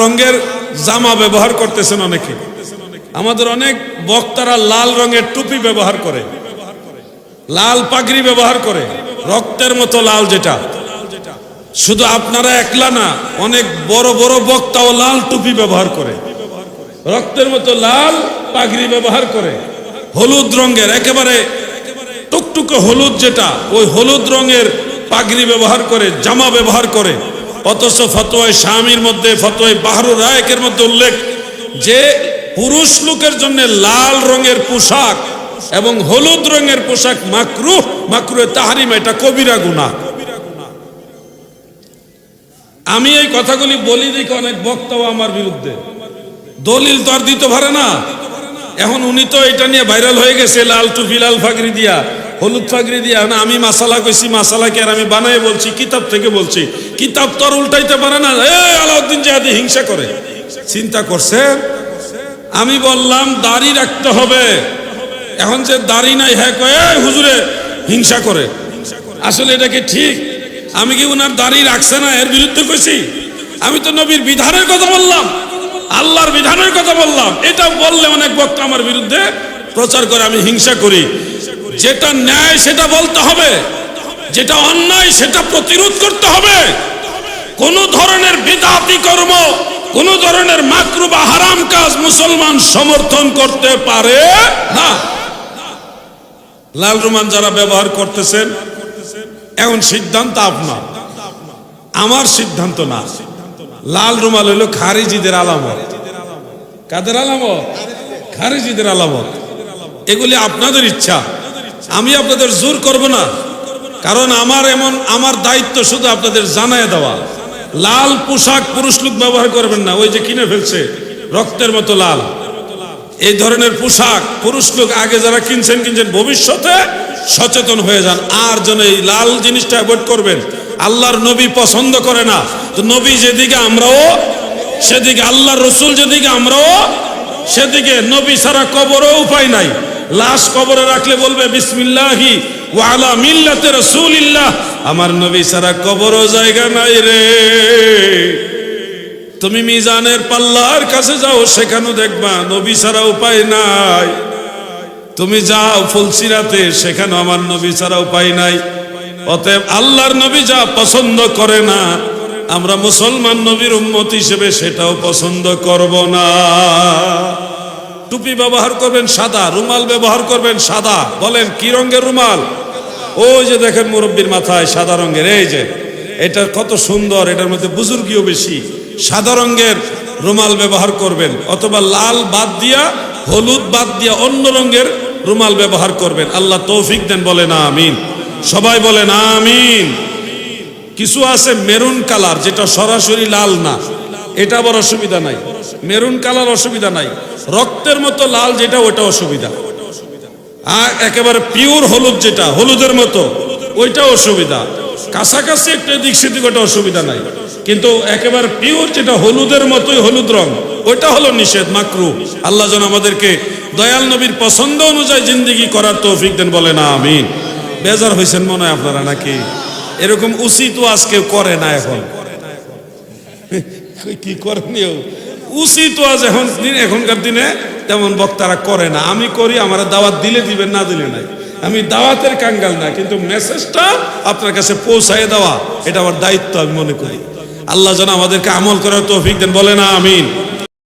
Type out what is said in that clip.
রঙের জামা ব্যবহার করতেছেন অনেকে। আমাদের অনেক বক্তারা লাল রঙের টুপি ব্যবহার করে, লাল পাগড়ি ব্যবহার করে, রক্তের মতো লাল যেটা। শুধু আপনারা একলা না, অনেক বড় বড় বক্তাও লাল টুপি ব্যবহার করে, রক্তের মতো লাল পাগড়ি ব্যবহার করে, হলুদ রঙের, একেবারে টুকটুকে হলুদ যেটা, ওই হলুদ রঙের পাগড়ি ব্যবহার করে, জামা ব্যবহার করে অথচ ফতোয় স্বামীর মধ্যে ফতোয় বাহরুর রায়কের মধ্যে উল্লেখ যে পুরুষ লোকের জন্য লাল রঙের পোশাক এবং হলুদ রঙের পোশাক মাকরু মাকরু তাহারিম, এটা কবিরা গুনাহ। আমি এই কথাগুলি বলি দেখে অনেক বক্তব্য আমার বিরুদ্ধে। দলিল তো আর দিতে পারে না। এখন উনি তো এটা নিয়ে ভাইরাল হয়ে গেছে, লাল টুপি, লাল ফাগরি দিয়া। হলুদ ফাগরি দিয়ে না আমি মাসালা কইছি মাসালাকে আর আমি বানাই বলছি, কিতাব থেকে বলছি। কিতাব তো আর উল্টাইতে পারে না। এ আলাউদ্দিন জাহাদি হিংসা করে। চিন্তা করছে আমি বললাম, দাড়ি রাখতে হবে। এখন যে দাড়ি নাই হ্যাঁ কয়ে, "এই হুজুরে, হিংসা করে। আসলে এটা কি ঠিক? আমি কি উনার দাড়ি রাখছে না? এর বিরুদ্ধে কইছি? আমি তো নবীর বিধানের কথা বললাম। আল্লাহর বিধানের কথা বললাম। এটা বললে অনেক বক্তা আমার বিরুদ্ধে প্রচার করে, আমি হিংসা করি। যেটা ন্যায় সেটা বলতে হবে, যেটা অন্যায় সেটা প্রতিরোধ করতে হবে। কোন ধরনের বিদাতি কর্ম, কোন ধরনের মাকরু বা হারাম কাজ মুসলমান সমর্থন করতে পারে না। লাল রুমান যারা ব্যবহার করতেছেন এখন সিদ্ধান্ত আপনার? আমার সিদ্ধান্ত না। লাল রুমাল হইল খারিজিদের আলামত। কাদের আলামত? খারিজিদের আলামত। এগুলি আপনাদের ইচ্ছা। আমি আপনাদের জোর করব না। কারণ আমার এমন, আমার দায়িত্ব শুধু আপনাদের জানায় দেওয়া। লাল পোশাক পুরুষ লোক ব্যবহার করবেন না, ওই যে কিনে ফেলছে, রক্তের মতো লাল। এই ধরনের পোশাক পুরুষ লোক আগে যারা কিনছেন কিনছেন, ভবিষ্যতে সচেতন হয়ে যান। আর যেন এই লাল জিনিসটা অ্যাভয়েড করবেন, আল্লাহর নবী পছন্দ করে না। তো নবী যেদিকে আমরাও, সেদিকে আল্লাহর রসুল যেদিকে আমরাও, সেদিকে নবী ছাড়া কবরও উপায় নাই। লাশ কবরে রাখলে বলবে, বিসমিল্লাহি ওয়ালা মিল্লাতে রসুলিল্লাহ। আমার নবী ছাড়া কবরও জায়গা নাই রে। তুমি মিজানের পাল্লার কাছে যাও, সেখানেও দেখবা নবী ছাড়া উপায় নাই। তুমি যাও ফুলসিরাতে সেখানে আমার নবী ছাড়া উপায় নাই। অতএব আল্লাহর নবী যা পছন্দ করে না, আমরা মুসলমান নবীর উম্মত হিসেবে সেটাও পছন্দ করব না। টুপি ব্যবহার করবেন সাদা, রুমাল ব্যবহার করবেন সাদা। বলেন, কি রঙের রুমাল? ওই যে দেখেন মুরব্বীর মাথায় সাদা রঙের, এই যে। এটা কত সুন্দর, এটার মধ্যে বুজুর্গিও বেশি। সাদা রঙের রুমাল ব্যবহার করবেন, অথবা লাল বাদ দিয়া, হলুদ বাদ দিয়া অন্য রঙের রুমাল ব্যবহার করবেন। আল্লাহ তৌফিক দেন, বলেন আমিন। সবাই বলেন আমিন। কিছু আছে মেরুন কালার, যেটা সরাসরি লাল না। এটা আবার অসুবিধা নাই। মেরুন কালার অসুবিধা নাই। রক্তের মতো লাল যেটা, ওটা অসুবিধা। আর একেবারে পিওর হলুদ যেটা, হলুদের মতো, ওইটা অসুবিধা। কাছাকাছি একটা দিক সেদিক ওটা অসুবিধা নাই। কিন্তু একেবারে পিওর যেটা, হলুদের মতোই হলুদ রং, ওইটা হলো নিষেধ, মাকরু। আল্লাহ যেন আমাদেরকে দয়াল নবীর পছন্দ অনুযায়ী জিন্দিগি করার তৌফিক দেন বলে না আমিন। বেজার হয়েছেন মনে হয় আপনারা নাকি? এরকম উচিত আজকে করে না এখন। কি করেনিও উচিত আজ এখন দিন এখনকার দিনে তেমন বক্তারা করে না। আমি করি, আমার দাওয়াত দিলে দিবেন, না দিলে নাই। আমি দাওয়াতের কাঙ্গাল না, কিন্তু মেসেজটা আপনার কাছে পৌঁছায় দেওয়া, এটা আমার দায়িত্ব, আমি মনে করি। আল্লাহ যেন আমাদেরকে আমল করার তৌফিক দেন, বলে না আমিন।